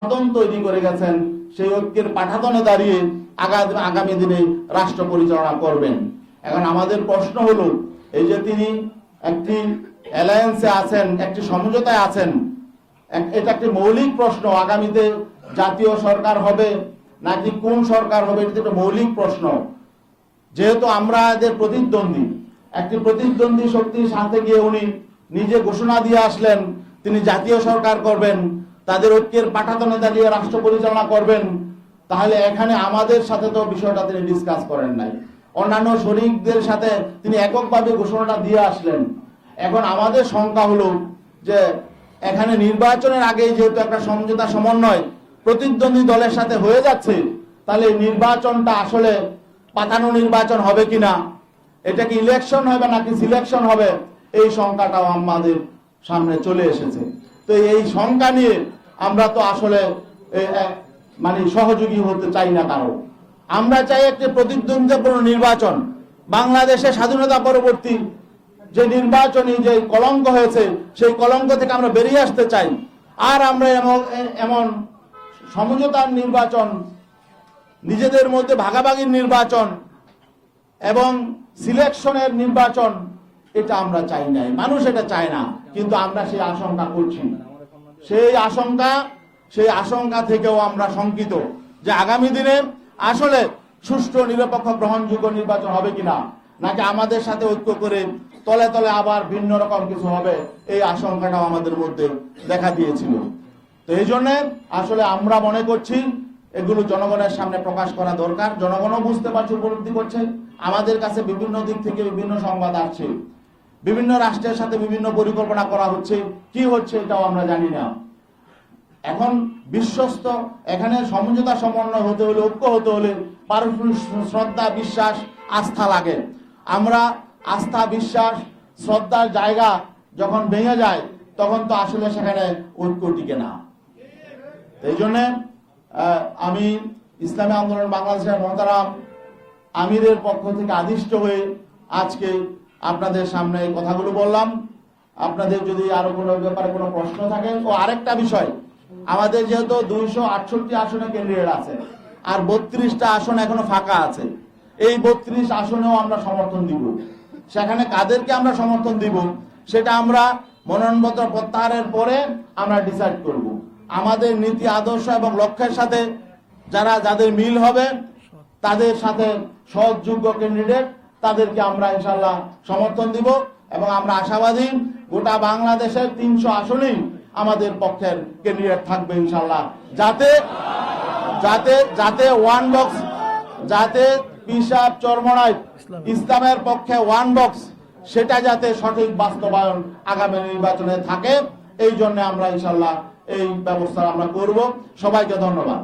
পাঠাতন তৈরি করে গেছেন, সেই ঐক্যের পাঠাতনে দাঁড়িয়ে আগা- আগামী দিনে রাষ্ট্র পরিচালনা করবেন। এখন আমাদের প্রশ্ন হলো, এই যে তিনি একটি অ্যালায়েন্সে আছেন, একটি সমঝোতায় আছেন এটা একটি মৌলিক প্রশ্ন, আগামীতে জাতীয় সরকার হবে নাকি কোন সরকার হবে, এটা একটা মৌলিক প্রশ্ন। যেহেতু আমরা এদের প্রতিদ্বন্দ্বী, একটি প্রতিদ্বন্দ্বী শক্তির সাথে গিয়ে উনি নিজে ঘোষণা দিয়ে আসলেন, তিনি জাতীয় সরকার করবেন তাদের ঐক্যের পাঠাতনে দাঁড়িয়ে রাষ্ট্র পরিচালনা করবেন, তাহলে এখানে আমাদের সাথে তো বিষয়টা তিনি ডিসকাস করেন নাই। অন্যান্য শরিকদের সাথে তিনি এককভাবে ঘোষণাটা দিয়ে আসলেন। এখন আমাদের শঙ্কা হলো যে এখানে নির্বাচনের আগে যেহেতু একটা সমঝোতা সমন্বয় প্রতিদ্বন্দ্বী দলের সাথে হয়ে যাচ্ছে, তাহলে নির্বাচনটা আসলে পাতানো নির্বাচন হবে কিনা, এটা কি ইলেকশন হবে নাকি সিলেকশন হবে, এই শঙ্কাটাও আমাদের সামনে চলে এসেছে। তো এই শঙ্কা নিয়ে আমরা তো আসলে মানে সহযোগী হতে চাই না কারও। আমরা চাই একটি প্রতিদ্বন্দ্বিতাপূর্ণ নির্বাচন। বাংলাদেশে স্বাধীনতা পরবর্তী যে নির্বাচনী যে কলঙ্ক হয়েছে, সেই কলঙ্ক থেকে আমরা বেরিয়ে আসতে চাই। আর আমরা এমন এমন সমঝোতার নির্বাচন, নিজেদের মধ্যে ভাগাভাগির নির্বাচন এবং সিলেকশনের নির্বাচন, এটা আমরা চাই নাই। মানুষ এটা চায় না, কিন্তু আমরা সেই আশঙ্কা করছি। সেই আশঙ্কা সেই আশঙ্কা থেকেও আমরা শঙ্কিত যে আগামী দিনে আসলে সুষ্ঠু নিরপেক্ষ গ্রহণযোগ্য নির্বাচন হবে কিনা, নাকি আমাদের সাথে ঐক্য করে তলে তলে আবার ভিন্ন রকম কিছু হবে, এই আশঙ্কাটাও আমাদের মধ্যে দেখা দিয়েছিল। তো এই জন্যে আসলে আমরা মনে করছি এগুলো জনগণের সামনে প্রকাশ করা দরকার। জনগণও বুঝতে পারছে উপলব্ধি করছে। আমাদের কাছে বিভিন্ন দিক থেকে বিভিন্ন সংবাদ আসছে। বিভিন্ন রাষ্ট্রের সাথে বিভিন্ন পরিকল্পনা করা হচ্ছে। কি হচ্ছে এটাও আমরা জানি না। এখন বিশ্বস্ত, এখানে সমঝোতা সমন্বয় হতে হলে, ঐক্য হতে হলে পারস্পরিক শ্রদ্ধা, বিশ্বাস, আস্থা লাগে। আমরা আস্থা, বিশ্বাস, শ্রদ্ধার জায়গা যখন ভেঙে যায়, তখন তো আসলে সেখানে ঐক্য টিকে না। এই জন্যে আমি ইসলামী আন্দোলন, বাংলাদেশের মহতারাম আমিরের পক্ষ থেকে আদিষ্ট হয়ে আজকে আপনাদের সামনে এই কথাগুলো বললাম। আপনাদের যদি আরও কোনো ব্যাপারে কোনো প্রশ্ন থাকে, ও আরেকটা বিষয়। আমাদের যেহেতু দুইশো আটষট্টি আসনে ক্যান্ডিডেট আছে, আর বত্রিশটা আসন এখনও ফাঁকা আছে। এই বত্রিশ আসনেও আমরা সমর্থন দিব। সেখানে কাদেরকে আমরা সমর্থন দিব, সেটা আমরা মনোনয়নপত্র প্রত্যাহারের পরে আমরা ডিসাইড করব। আমাদের নীতি আদর্শ এবং লক্ষ্যের সাথে যারা, যাদের মিল হবে, তাদের সাথে সহযোগ্য ক্যান্ডিডেট তাদেরকে আমরা ইনশাল্লাহ সমর্থন দিব এবং আমরা আশাবাদী গোটা বাংলাদেশের তিনশো আসনেই আমাদের পক্ষের ক্যান্ডিডেট থাকবে ইনশাল্লাহ যাতে যাতে যাতে ওয়ান বক্স যাতে পিসাব চরমনায় ইসলামের পক্ষে ওয়ান বক্স সেটা যাতে সঠিক বাস্তবায়ন আগামী নির্বাচনে থাকে, এই জন্য আমরা ইনশাল্লাহ এই ব্যবস্থা আমরা করব। সবাইকে ধন্যবাদ।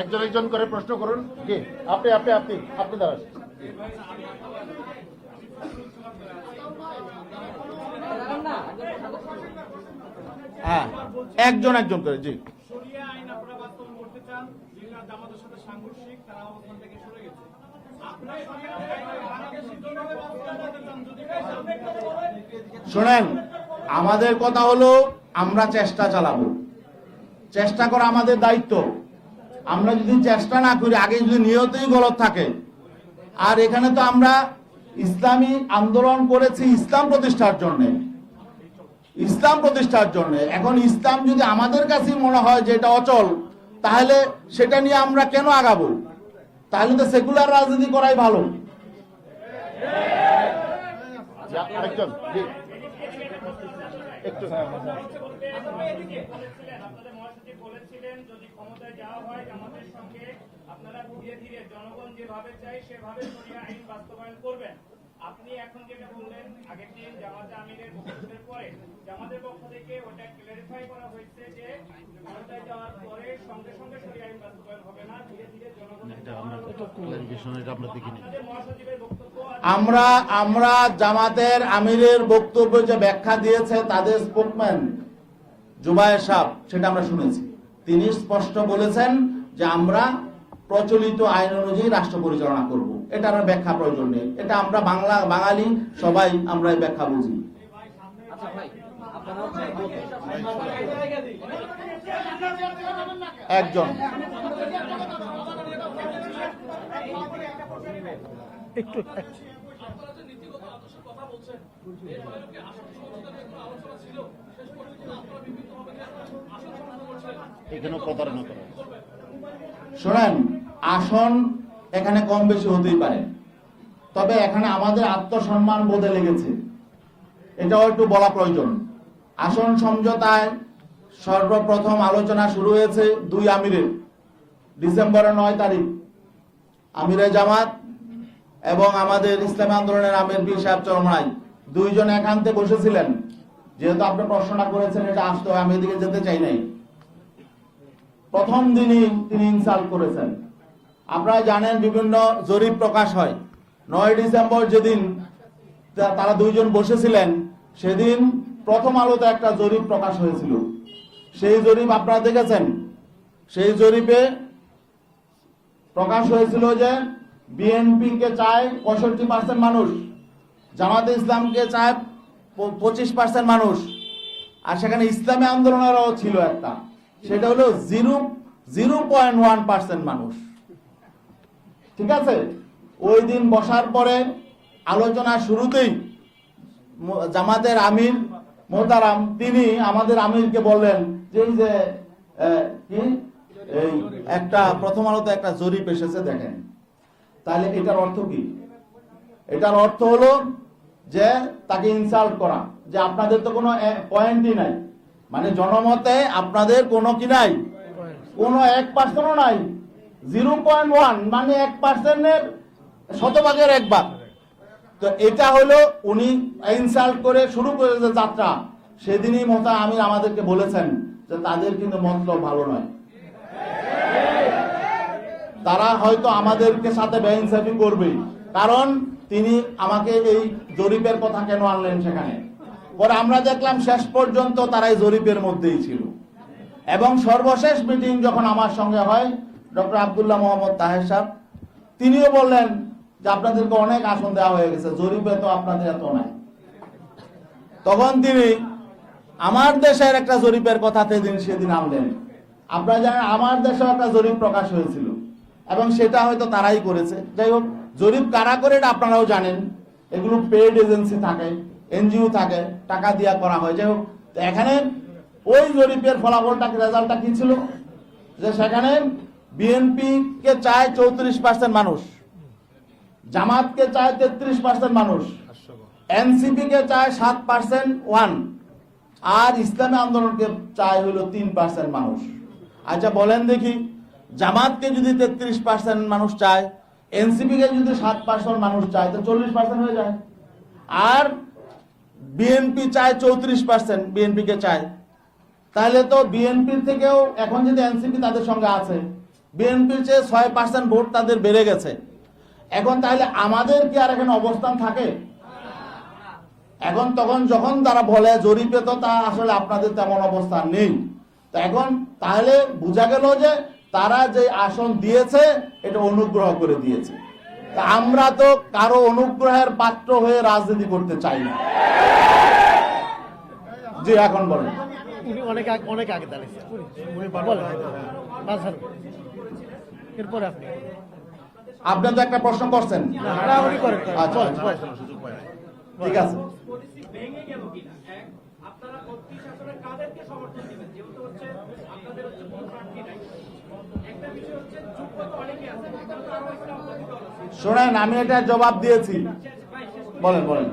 একজন একজন করে প্রশ্ন করুন। কে আপনি আপনি আপনি আপনি দাঁড়ান। হ্যাঁ একজন একজন করে জি। শোনেন আমাদের কথা হলো আমরা চেষ্টা চালাবো। চেষ্টা করা আমাদের দায়িত্ব। আমরা যদি চেষ্টা না করি, আগে যদি নিয়তই গলত থাকে। আর এখানে তো আমরা ইসলামী আন্দোলন করেছি ইসলাম প্রতিষ্ঠার জন্য। ইসলাম প্রতিষ্ঠার জন্য। এখন ইসলাম যদি আমাদের কাছে মনে হয় যে এটা অচল, তাহলে সেটা নিয়ে আমরা কেন আগাবো? তাহলে তো সেকুলার রাজনীতি করাই ভালো। জি। একটু বলেছিলেন বলেছিলেন যদি ক্ষমতায় যাওয়া হয় আমাদের সঙ্গে আপনারা ধীরে ধীরে জনগণ যেভাবে চাই সেভাবে শরিয়া আইন বাস্তবায়ন করবেন। আপনি এখন যেটা বললেন আগের দিন জামাতে আমিরের বক্তব্যের পরে জামাতের পক্ষ থেকে ওটা ক্লিয়ারিফাই করা হয়েছে যে ক্ষমতায় যাওয়ার পরে সঙ্গে সঙ্গে শরিয়া আইন বাস্তবায়ন হবে না ধীরে ধীরে আমরা আমরা জামাতের আমিরের বক্তব্য যে ব্যাখ্যা দিয়েছে তাদের স্পোকম্যান জুবায়ের সাহ সেটা আমরা শুনেছি। তিনি স্পষ্ট বলেছেন যে আমরা প্রচলিত আইন অনুযায়ী রাষ্ট্র পরিচালনা করব। এটা আর ব্যাখ্যা প্রয়োজন নেই। এটা আমরা বাংলা বাঙালি সবাই আমরা এই ব্যাখ্যা বুঝি। আচ্ছা ভাই আপনার একজন। একটু। শোনেন, আসন এখানে কম বেশি হতেই পারে। তবে এখানে আমাদের আত্মসম্মান বোধে লেগেছে। এটাও একটু বলা প্রয়োজন। আসন সমঝোতায় সর্বপ্রথম আলোচনা শুরু হয়েছে দুই আমিরের, ডিসেম্বরের নয় তারিখ। আমিরে জামাত এবং আমাদের ইসলামী আন্দোলনের আমির পীর সাহেব চরমরাই দুইজন একান্তে বসেছিলেন। যেহেতু আপনি প্রশ্নটা করেছেন, এটা আসতে হয়, আমি এদিকে যেতে চাই নাই। প্রথম দিনই তিনি ইনসাল্ট করেছেন। আপনারা জানেন, বিভিন্ন জরিপ প্রকাশ হয়। নয় ডিসেম্বর যেদিন তারা দুইজন বসেছিলেন, সেদিন প্রথম আলোতে একটা জরিপ প্রকাশ হয়েছিল। সেই জরিপ আপনারা দেখেছেন? সেই জরিপে প্রকাশ হয়েছিল যে বিএনপি কে চায় পঁয়ষট্টি পার্সেন্ট মানুষ। জামাতে ইসলামকে চায় পঁচিশ পার্সেন্ট মানুষ। আর সেখানে ইসলামী আন্দোলনেরও ছিল একটা। সেটা হলো zero zero point one percent মানুষ। ঠিক আছে? ওই দিন বসার পরে আলোচনা শুরুতেই জামাতের আমির মোতারাম তিনি আমাদের আমিরকে বললেন যে যে কি? এই একটা প্রথম আলোতে একটা জরিপ এসেছে, দেখেন। তাহলে এটার অর্থ কি? এটার অর্থ হলো যে তাকে ইনসাল্ট করা, যে আপনাদের তো কোনো পয়েন্টই নাই। মানে জনমতে আপনাদের কোনো কি নাই? কোনো এক পার্সেন্টও নাই। জিরো পয়েন্ট ওয়ান মানে এক পার্সেন্টের শতভাগের এক তো এটা হলো উনি ইনসাল্ট করে শুরু করেছে যাত্রা। সেদিনই মোতা আমি আমাদেরকে বলেছেন যে তাদের কিন্তু মতলব ভালো নয়। তারা হয়তো আমাদেরকে সাথে বেইনসাফি করবে কারণ তিনি আমাকে এই জরিপের কথা কেন আনলেন সেখানে? পরে আমরা দেখলাম শেষ পর্যন্ত তারাই জরিপের মধ্যেই ছিল। এবং সর্বশেষ মিটিং যখন আমার সঙ্গে হয়, ডক্টর আব্দুল্লাহ মোহাম্মদ তাহের সাহেব, তিনিও বললেন যে আপনাদেরকে অনেক আসন দেওয়া হয়ে গেছে, জরিপে তো আপনাদের এত নাই। তখন তিনি আমার দেশের একটা জরিপের কথা সেদিন সেদিন আনলেন। আপনারা জানেন, আমার দেশেও একটা জরিপ প্রকাশ হয়েছিল। এবং সেটা হয়তো তারাই করেছে। যাই হোক জরিপ কারা করে এটা আপনারাও জানেন। এগুলো পেড এজেন্সি থাকে, এনজিও থাকে, টাকা দিয়া করা হয়। যাই তো এখানে ওই জরিপের ফলাফলটা রেজাল্টটা কি ছিল? যে সেখানে বিএনপি কে চায় চৌত্রিশ পার্সেন্ট মানুষ, জামাতকে চায় তেত্রিশ পার্সেন্ট মানুষ এনসিপি কে চায় সাত পার্সেন্ট ওয়ান আর ইসলামী আন্দোলনকে চায় হলো তিন পার্সেন্ট মানুষ। আচ্ছা বলেন দেখি, জামাতকে যদি তেত্রিশ পার্সেন্ট মানুষ চায় এনসিপি কে যদি সাত পার্সেন্ট মানুষ চায়, তো চল্লিশ পার্সেন্ট হয়ে যায়। আর বিএনপি চায় চৌত্রিশ পার্সেন্ট বিএনপি কে চায়। তাহলে তো বিএনপির থেকেও এখন যদি এনসিপি তাদের সঙ্গে আছে বিএনপির চেয়ে ছয় পার্সেন্ট ভোট তাদের বেড়ে গেছে। এখন তাহলে আমাদের কি আর এখানে অবস্থান থাকে? এখন তখন যখন তারা বলে জরিপে তো তা আসলে আপনাদের তেমন অবস্থান নেই। তো এখন তাহলে বোঝা গেল যে তারা যে আসন দিয়েছে এটা অনুগ্রহ করে দিয়েছে। তা আমরা তো কারও অনুগ্রহের পাত্র হয়ে রাজনীতি করতে চাই না। জি এখন বলেন। অনেক অনেক আগে। এরপরে আপনি। আপনি তো একটা প্রশ্ন করছেন। আচ্ছা, আচ্ছা। ঠিক আছে পরিস্থিতি ভেঙে গেল কিনা এক আপনারা বত্রিশ আসনে কাদেরকে সমর্থন দিবেন যেহেতু হচ্ছে আপনাদের হচ্ছে কোনো প্রার্থী নাই একটা বিষয় হচ্ছে যোগ্যতা অনেকে আছে কিন্তু আরও ইসলামপন্থী দল আছে শোনেন, আমি এটা জবাব দিয়েছি। বলেন বলেন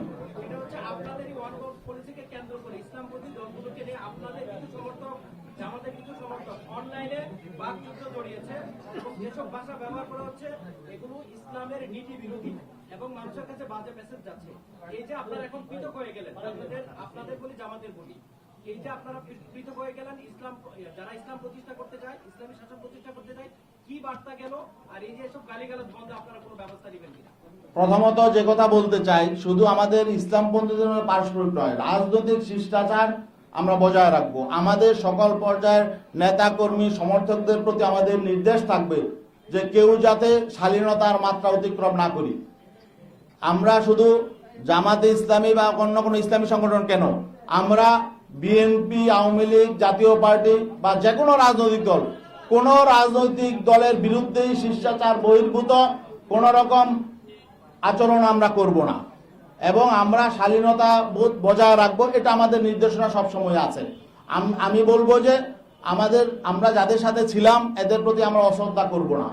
এবং মানুষের কাছে বাজে মেসেজ যাচ্ছে এই যে আপনারা এখন পৃথক হয়ে গেলেন আপনাদের আপনাদের বলি, জামাতের বলি আপনারা পৃথক হয়ে গেলেন, ইসলাম যারা ইসলাম প্রতিষ্ঠা করতে চায়, ইসলামী শাসন প্রতিষ্ঠা করতে চায়, কি বার্তা গেল? আর এই যে সব গালিগালাজ আপনারা কোনো ব্যবস্থা নেবেন কিনা? প্রথমত যে কথা বলতে চাই, শুধু আমাদের ইসলামপন্থীদের মধ্যে পারস্পরিক নয়, রাজনৈতিক শিষ্টাচার আমরা বজায় রাখব। আমাদের সকল পর্যায়ের নেতা কর্মী সমর্থকদের প্রতি আমাদের নির্দেশ থাকবে যে কেউ যাতে শালীনতার মাত্রা অতিক্রম না করি। আমরা শুধু জামাতে ইসলামী বা অন্য কোনো ইসলামী সংগঠন কেন? আমরা বিএনপি, আওয়ামী লীগ, জাতীয় পার্টি বা যে কোনো রাজনৈতিক দল, কোন রাজনৈতিক দলের বিরুদ্ধেই শিষ্টাচার বহির্ভূত কোন রকম আচরণ আমরা করব না। এবং আমরা শালীনতা বোধ বজায় রাখব, এটা আমাদের নির্দেশনা সবসময় আছে। আমি বলব যে আমাদের, আমরা যাদের সাথে ছিলাম, এদের প্রতি আমরা অশ্রদ্ধা করব না।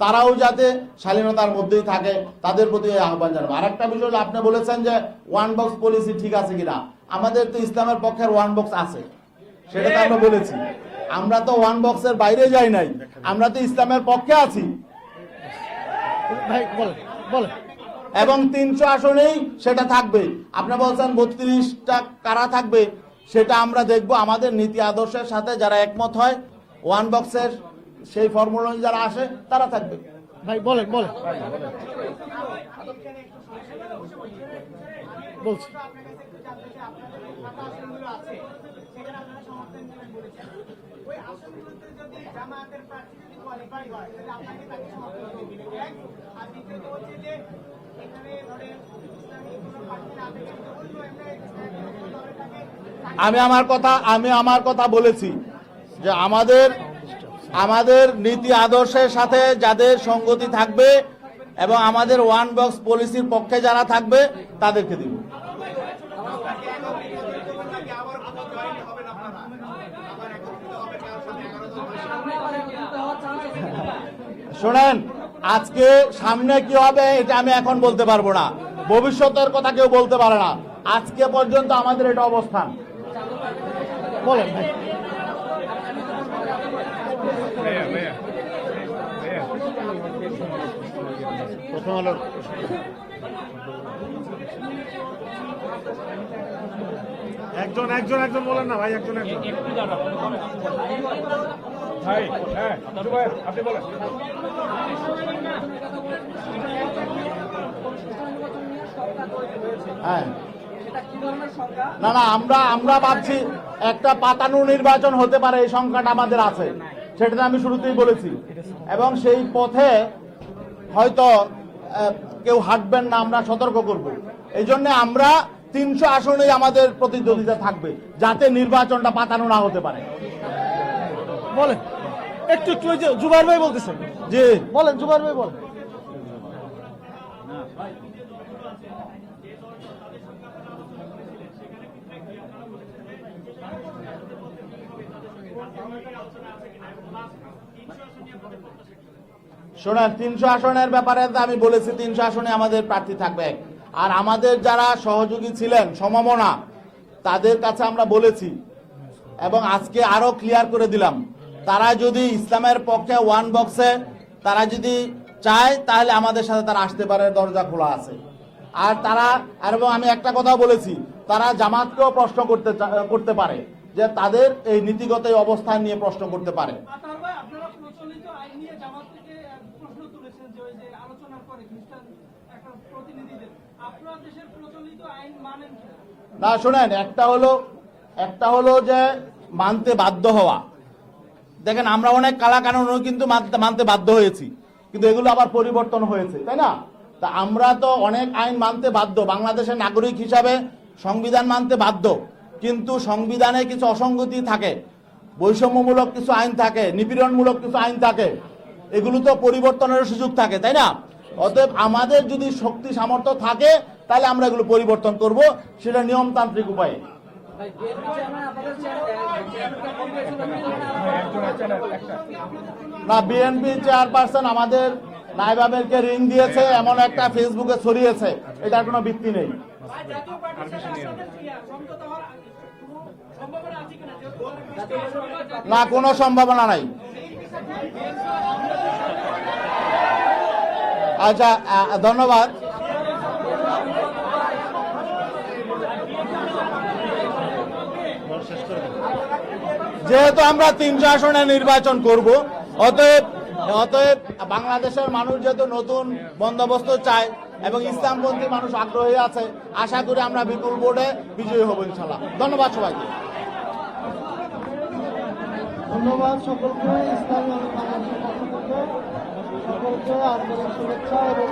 তারাও যাতে শালীনতার মধ্যেই থাকে তাদের প্রতি আহ্বান জানাব। আর একটা বিষয় আপনি বলেছেন যে ওয়ান বক্স পলিসি ঠিক আছে কিনা? আমাদের তো ইসলামের পক্ষের ওয়ান বক্স আছে। সেটা তো আমরা বলেছি। আমরা তো ওয়ান বক্সের বাইরে যাই নাই। আমরা তো ইসলামের পক্ষে আছি। এবং তিনশো আসনেই সেটা থাকবে। আপনি বলছেন বত্রিশটা কারা থাকবে? সেটা আমরা দেখব। আমাদের নীতি আদর্শের সাথে যারা একমত হয় ওয়ান বক্সের সেই ফর্মুলা যারা আসে তারা থাকবে। ভাই বলেন বলেন। বলছি। আমি আমার কথা আমি আমার কথা বলেছি যে আমাদের আমাদের নীতি আদর্শের সাথে যাদের সঙ্গতি থাকবে এবং আমাদের ওয়ান বক্স পলিসির পক্ষে যারা থাকবে, তাদেরকে দিব। শোনেন, আজকে সামনে কি হবে এটা আমি এখন বলতে পারব না। ভবিষ্যতের কথা কেউ বলতে পারে না। আজকে পর্যন্ত আমাদের এটা অবস্থান। বলেন প্রথম আলোর একজন একজন একজন বলেন না ভাই একজন একজন। ভাই হ্যাঁ আপনি বলেন। হ্যাঁ। না না আমরা আমরা ভাবছি একটা পাতানো নির্বাচন হতে পারে এই সংখ্যাটা আমাদের আছে। সেটা আমি শুরুতেই বলেছি। এবং সেই পথে হয়তো কেউ হাঁটবেন না আমরা সতর্ক করব। এই জন্য আমরা তিনশো আসনেই আমাদের প্রতিদ্বন্দ্বিতা থাকবে যাতে নির্বাচনটা পাতানো না হতে পারে। বলেন। একটু একটু যে ভাই বলতেছেন। জি। বলেন জুবাইর ভাই বলেন। শোনেন, তিনশো আসনের ব্যাপারে আমি বলেছি, তিনশো আসনে আমাদের প্রার্থী থাকবে। আর আমাদের যারা সহযোগী ছিলেন, সমমনা, তাদের কাছে আমরা বলেছি এবং আজকে আরও ক্লিয়ার করে দিলাম, তারা যদি ইসলামের পক্ষে ওয়ান বক্সে তারা যদি চায়, তাহলে আমাদের সাথে তারা আসতে পারে, দরজা খোলা আছে। আর তারা এবং আমি একটা কথা বলেছি, তারা জামাতকেও প্রশ্ন করতে করতে পারে, যে তাদের এই নীতিগত অবস্থান নিয়ে প্রশ্ন করতে পারে আতার ভাই আপনারা প্রচলিত আইন নিয়ে জামাত থেকে আহ, প্রশ্ন তুলেছেন যে ওই যে আলোচনার পরে খ্রিস্টান একটা প্রতিনিধিদের আপনারা দেশের প্রচলিত আইন মানেন কিনা না, শোনেন, একটা হলো একটা হলো যে মানতে বাধ্য হওয়া। দেখেন, আমরা অনেক কালা কানুনও কিন্তু মানতে বাধ্য হয়েছি, কিন্তু এগুলো আবার পরিবর্তন হয়েছে, তাই না? তা আমরা তো অনেক আইন মানতে বাধ্য, বাংলাদেশের নাগরিক হিসাবে সংবিধান মানতে বাধ্য, কিন্তু সংবিধানে কিছু অসঙ্গতি থাকে, বৈষম্যমূলক কিছু আইন থাকে, নিপীড়নমূলক কিছু আইন থাকে, এগুলো তো পরিবর্তনের সুযোগ থাকে, তাই না? অতএব আমাদের যদি শক্তি সামর্থ্য থাকে তাহলে আমরা এগুলো পরিবর্তন করব, সেটা নিয়মতান্ত্রিক উপায়ে। না বিএনপি চেয়ারপারসন আমাদের নাইবাবেরকে রিং দিয়েছে, এমন একটা ফেসবুকে ছড়িয়েছে, এটার কোনো ভিত্তি নেই। না, কোনো সম্ভাবনা নাই। আচ্ছা ধন্যবাদ। যেহেতু আমরা তিনশো আসনে নির্বাচন করব, অতএব অতএব বাংলাদেশের মানুষ যেহেতু নতুন বন্দোবস্ত চায় এবং ইসলামপন্থী মানুষ আগ্রহী আছে, আশা করি আমরা বিপুল বোর্ডে বিজয়ী হব ইনশাল্লাহ ধন্যবাদ সবাইকে। ধন্যবাদ সকলকে, ইসলামী সকলকে শুভেচ্ছা এবং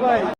ভাই